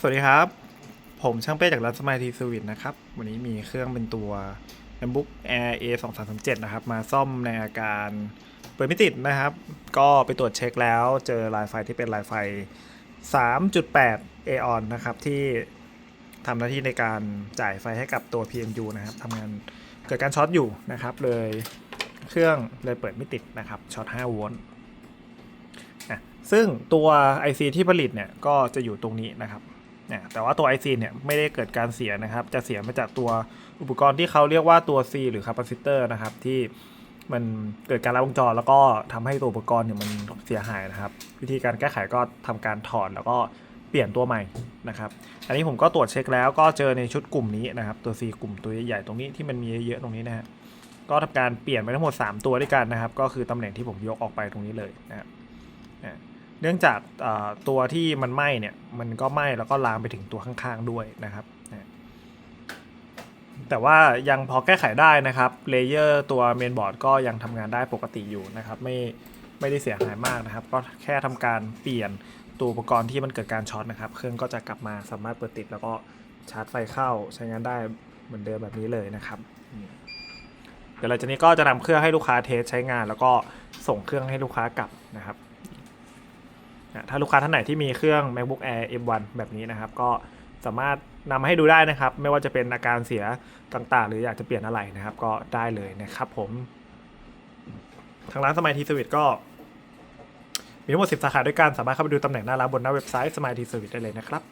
สวัสดีครับ ผมช่างเป้จากร้านสม i ทีสวิตนะครับ วันนี้มีเครื่องเป็นตัว m b o o k Air A 2 3 3 7นะครับ มาซ่อมในอาการเปิดไม่ติดนะครับ ก็ไปตรวจเช็คแล้วเจอลายไฟที่เป็นลายไฟ 3.8A on นะครับ ที่ทำหน้าที่ในการจ่ายไฟให้กับตัว PMU นะครับทำงานเกิดการช็อตอยู่นะครับ เลยเครื่องเลยเปิดไม่ติดนะครับช็อต5โวลต์อะซึ่งตัว IC ที่ผลิตเนี่ยก็จะอยู่ตรงนี้นะครับ นี่ยแต่ว่าตัว IC เนี่ยไม่ได้เกิดการเสียนะครับ จะเสียมาจากตัวอุปกรณ์ที่เขาเรียกว่าตัว C หรือคาปาซิเตอร์นะครับ ที่มันเกิดการลัดวงจรแล้วก็ทำให้ตัวอุปกรณ์เนี่ยมันเสียหายนะครับ วิธีการแก้ไขก็ทำการถอดแล้วก็เปลี่ยนตัวใหม่นะครับ อันนี้ผมก็ตรวจเช็คแล้วก็เจอในชุดกลุ่มนี้นะครับ ตัว C กลุ่มตัวใหญ่ๆตรงนี้ที่มันมีเยอะๆตรงนี้นะฮะก็ทำการเปลี่ยนไปทั้งหมด 3 ตัวด้วยกันนะครับ ก็คือตำแหน่งที่ผมยกออกไปตรงนี้เลยนะครับ เนื่องจากตัวที่มันไหม้เนี่ยมันก็ไหม้แล้วก็ลามไปถึงตัวข้างๆด้วยนะครับ แต่ว่ายังพอแก้ไขได้นะครับเลเยอร์ตัวเมนบอร์ดก็ยังทำงานได้ปกติอยู่นะครับไม่ไม่ได้เสียหายมากนะครับ ก็แค่ทำการเปลี่ยนตัวอุปกรณ์ที่มันเกิดการช็อตนะครับ เครื่องก็จะกลับมาสามารถเปิดติด แล้วก็ชาร์จไฟเข้าใช้งานได้เหมือนเดิมแบบนี้เลยนะครับเดี๋ยวหลังจากนี้ก็จะนำเครื่องให้ลูกค้าเทสใช้งาน แล้วก็ส่งเครื่องให้ลูกค้ากลับนะครับ ถ้าลูกค้าท่านไหนที่มีเครื่อง MacBook Air M1 แบบนี้นะครับ ก็สามารถนำมาให้ดูได้นะครับ ไม่ว่าจะเป็นอาการเสียต่างๆ หรืออยากจะเปลี่ยนอะไรนะครับ ก็ได้เลยนะครับผม ทางร้านสมัยทีสวิตก็ มีทั้งหมด 10 สาขาด้วยกัน สามารถเข้าไปดูตำแหน่งหน้าร้านบนหน้าเว็บไซต์สมัยทีสวิตได้เลยนะครับ